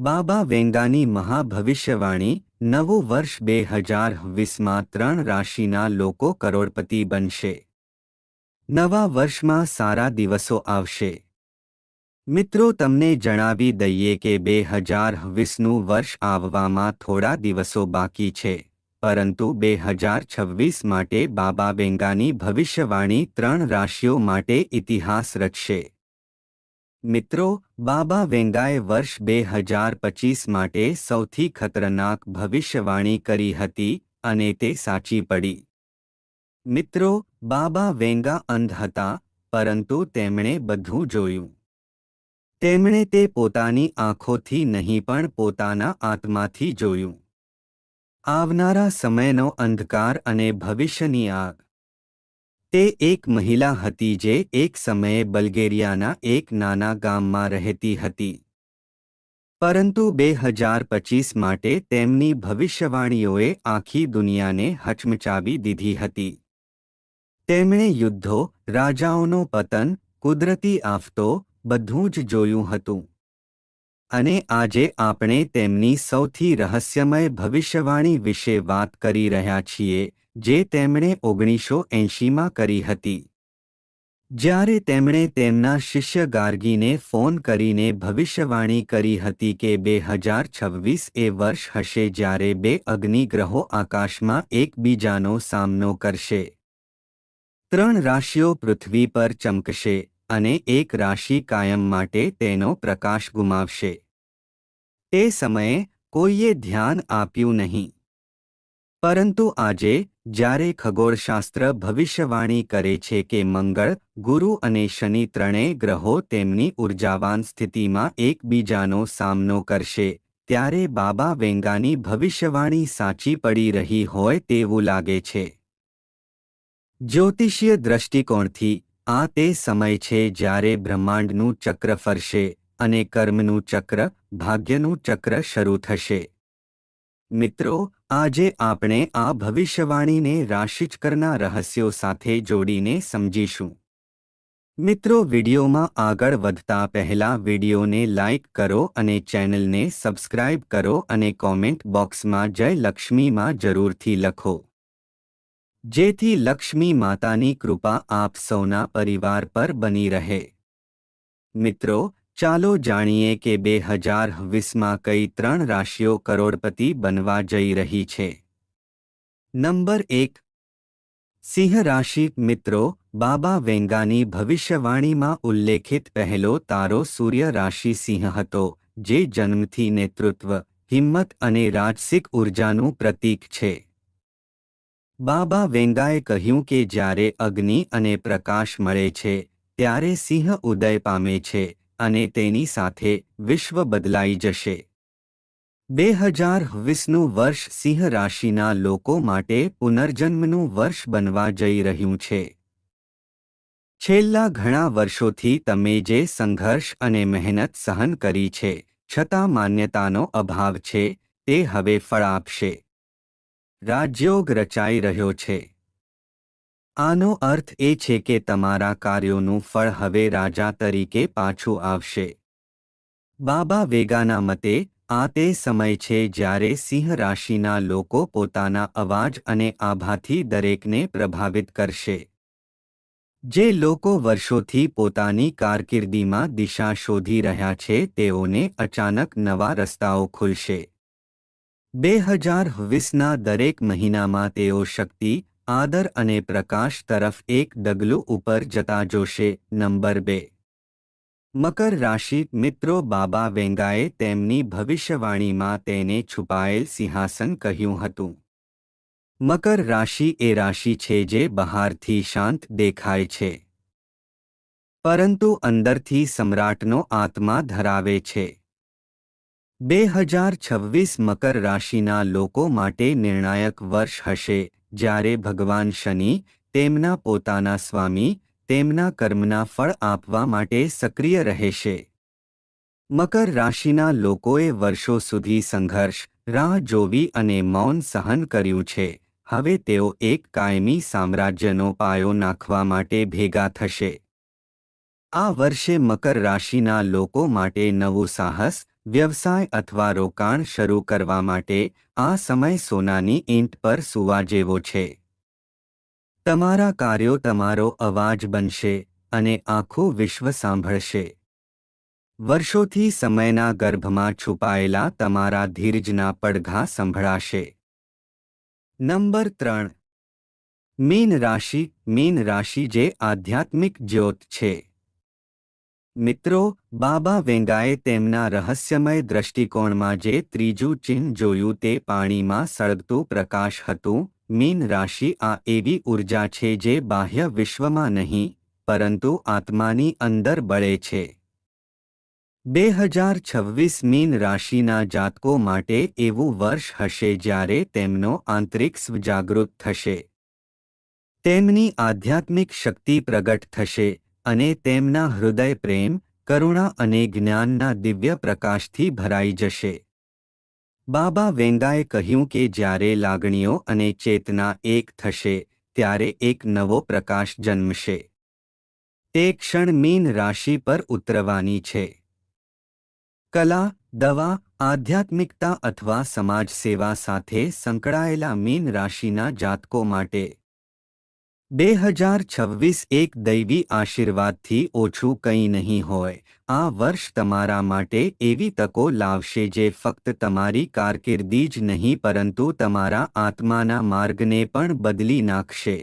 બાબા વેંગાની મહાભવિષ્યવાણી નવું વર્ષ બે હજાર વીસમાં ત્રણ રાશિના લોકો કરોડપતિ બનશે. નવા વર્ષમાં સારા દિવસો આવશે. મિત્રો તમને જણાવી દઈએ કે બે હજાર વીસનું વર્ષ આવવામાં થોડા દિવસો બાકી છે, પરંતુ બે હજાર છવ્વીસ માટે બાબા વેંગાની ભવિષ્યવાણી ત્રણ રાશિઓ માટે ઇતિહાસ રચશે. મિત્રો, બાબા વેંગાએ વર્ષ બે હજાર પચીસ માટે સૌથી ખતરનાક ભવિષ્યવાણી કરી હતી અને તે સાચી પડી. મિત્રો, બાબા વેંગા અંધ હતા, પરંતુ તેમણે બધું જોયું. તેમણે તે પોતાની આંખોથી નહીં પણ પોતાના આત્માથી જોયું. આવનારા સમયનો અંધકાર અને ભવિષ્યની આગ. તે એક મહિલા હતી જે એક સમયે બલ્ગેરિયાના એક નાના ગામમાં રહેતી હતી. પરંતુ બે હજાર પચીસ માટે તેમની ભવિષ્યવાણીઓએ આખી દુનિયાને હચમચાવી દીધી હતી. તેમણે યુદ્ધો, રાજાઓનો પતન, કુદરતી આફતો બધું જ જોયું હતું. અને આજે આપણે તેમની સૌથી રહસ્યમય ભવિષ્યવાણી વિશે વાત કરી રહ્યા છીએ. જે તેમણે ઓગણીસો એંશીમાં કરી હતી. જ્યારે તેમણે તેમના શિષ્ય ગાર્ગીને ફોન કરીને ભવિષ્યવાણી કરી હતી કે બે હજાર છવ્વીસ એ વર્ષ હશે જ્યારે બે અગ્નિગ્રહો આકાશમાં એકબીજાનો સામનો કરશે. ત્રણ રાશિઓ પૃથ્વી પર ચમકશે અને એક રાશિ કાયમ માટે તેનો પ્રકાશ ગુમાવશે. તે સમયે કોઈએ ધ્યાન આપ્યું નહીં. પરંતુ આજે, જ્યારે ખગોળશાસ્ત્ર ભવિષ્યવાણી કરે છે કે મંગળ, ગુરુ અને શનિ ત્રણેય ગ્રહો તેમની ઉર્જાવાન સ્થિતિમાં એકબીજાનો સામનો કરશે, ત્યારે બાબા વેંગાની ભવિષ્યવાણી સાચી પડી રહી હોય તેવું લાગે છે. જ્યોતિષીય દ્રષ્ટિકોણથી, આ તે સમય છે જ્યારે બ્રહ્માંડનું ચક્ર ફરશે અને કર્મનું ચક્ર, ભાગ્યનું ચક્ર શરૂ થશે. મિત્રો, આજે આપણે આ ભવિષ્યવાણીને રાશિચકરના રહસ્યો સાથે જોડીને સમજીશું. મિત્રો, વિડીયોમાં આગળ વધતા પહેલા વિડીયોને લાઇક કરો અને ચેનલને સબસ્ક્રાઇબ કરો અને કોમેન્ટ બોક્સમાં જય લક્ષ્મીમાં જરૂરથી લખો. જેથી લક્ષ્મી માતાની કૃપા આપ સૌના પરિવાર પર બની રહે. મિત્રો ચાલો જાણીએ કે બે હજાર વીસમાં કઈ ત્રણ રાશિઓ કરોડપતિ બનવા જઈ રહી છે. નંબર એક. સિંહ રાશિ મિત્રો, બાબા વેંગાની ભવિષ્યવાણીમાં ઉલ્લેખિત પહેલો તારો સૂર્ય રાશિ સિંહ હતો, જે જન્મથી નેતૃત્વ, હિંમત અને રાજસિક ઉર્જાનું પ્રતીક છે. બાબા વેંગાએ કહ્યું કે જ્યારે અગ્નિ અને પ્રકાશ મળે છે, ત્યારે સિંહ ઉદય પામે છે અને તેની સાથે વિશ્વ બદલાઈ જશે. બે હજાર વીસનું વર્ષ સિંહ રાશિના લોકો માટે પુનર્જન્મનું વર્ષ બનવા જઈ રહ્યું છે. છેલ્લા ઘણા વર્ષોથી તમે જે સંઘર્ષ અને મહેનત સહન કરી છે, છતાં માન્યતાનો અભાવ છે, તે હવે ફળ આપશે. રાજયોગ રચાઈ રહ્યો છે. આનો અર્થ એ છે કે તમારા કાર્યોનું ફળ હવે રાજા તરીકે પાછું આવશે. બાબા વેગાના મતે, આ તે સમય છે જ્યારે સિંહ રાશિના લોકો પોતાના અવાજ અને આભાથી દરેકને પ્રભાવિત કરશે. જે લોકો વર્ષોથી પોતાની કારકિર્દીમાં દિશા શોધી રહ્યા છે, તેઓને અચાનક નવા રસ્તાઓ ખુલશે. બે હજાર વીસના દરેક મહિનામાં તેઓ શક્તિ આદર અને પ્રકાશ તરફ એક ડગલું ઉપર જતા જોશે. નંબર બે. મકર રાશિ મિત્રો બાબા વેંગાએ તેમની ભવિષ્યવાણીમાં તેને છુપાયેલ સિંહાસન કહ્યું હતું. મકર રાશિ એ રાશિ છે જે બહારથી શાંત દેખાય છે. પરંતુ અંદરથી સમ્રાટનો આત્મા ધરાવે છે. બે હજાર છવ્વીસ મકર રાશિના લોકો માટે નિર્ણાયક વર્ષ હશે. જ્યારે ભગવાન શનિ તેમના પોતાના સ્વામી તેમના કર્મના ફળ આપવા માટે સક્રિય રહેશે. મકર રાશિના લોકોએ વર્ષો સુધી સંઘર્ષ, રાહ જોવી અને મૌન સહન કર્યું છે. હવે તેઓ એક કાયમી સામ્રાજ્યનો પાયો નાખવા માટે ભેગા થશે. આ વર્ષે મકર રાશિના લોકો માટે નવું સાહસ વ્યવસાય અથવા રોકાણ શરૂ કરવા માટે આ સમય સોનાની ઈંટ પર સુવા જેવો છે. તમારા કાર્યો તમારો અવાજ બનશે અને આખું વિશ્વ સાંભળશે. વર્ષોથી સમયના ગર્ભમાં છુપાયેલા તમારા ધીરજના પડઘા સંભળાશે. નંબર ત્રણ. મીન રાશિ. મીન રાશિ જે આધ્યાત્મિક જ્યોત છે. મિત્રો, બાબા વેંગાએ તેમના રહસ્યમય દ્રષ્ટિકોણમાં જે ત્રીજું ચિહ્ન જોયું તે પાણીમાં સળગતું પ્રકાશ હતું. મીન રાશિ આ એવી ઊર્જા છે જે બાહ્ય વિશ્વમાં નહીં, પરંતુ આત્માની અંદર બળે છે. બે હજાર છવ્વીસ મીન રાશિના જાતકો માટે એવું વર્ષ હશે જ્યારે તેમનો આંતરિક સ્વ જાગૃત થશે. તેમની આધ્યાત્મિક શક્તિ પ્રગટ થશે. અને તેમના હૃદય પ્રેમ, કરુણા અને જ્ઞાનના દિવ્ય પ્રકાશથી ભરાઈ જશે. બાબા વેંગાએ કહ્યું કે જ્યારે લાગણીઓ અને ચેતના એક થશે, ત્યારે એક નવો પ્રકાશ જન્મશે. તે ક્ષણ મીન રાશિ પર ઉતરવાની છે. કલા, દવા, આધ્યાત્મિકતા અથવા સમાજ સેવા સાથે સંકળાયેલા મીન રાશિના જાતકો માટે બે હજાર છવ્વીસ એક દૈવી આશીર્વાદથી ઓછું કંઈ નહીં હોય. આ વર્ષ તમારા માટે એવી તકો લાવશે જે ફક્ત તમારી કારકિર્દી જ નહીં, પરંતુ તમારા આત્માના માર્ગને પણ બદલી નાખશે.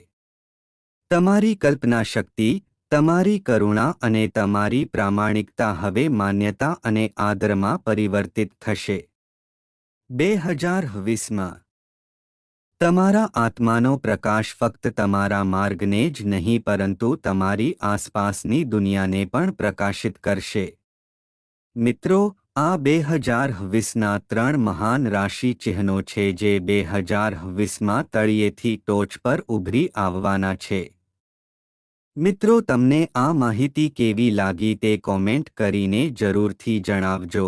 તમારી કલ્પના શક્તિ તમારી કરુણા અને તમારી પ્રામાણિકતા હવે માન્યતા અને આદરમાં પરિવર્તિત થશે. બે હજાર વીસમાં તમારા આત્માનો પ્રકાશ ફક્ત તમારા માર્ગને જ નહીં, પરંતુ તમારી આસપાસની દુનિયાને પણ પ્રકાશિત કરશે. મિત્રો, આ બે હજાર વીસના ત્રણ મહાન રાશિ ચિહ્નો છે જે બે હજાર વીસમાં તળિયેથી ટોચ પર ઉભરી આવવાના છે. મિત્રો, તમને આ માહિતી કેવી લાગી તે કોમેન્ટ કરીને જરૂરથી જણાવજો.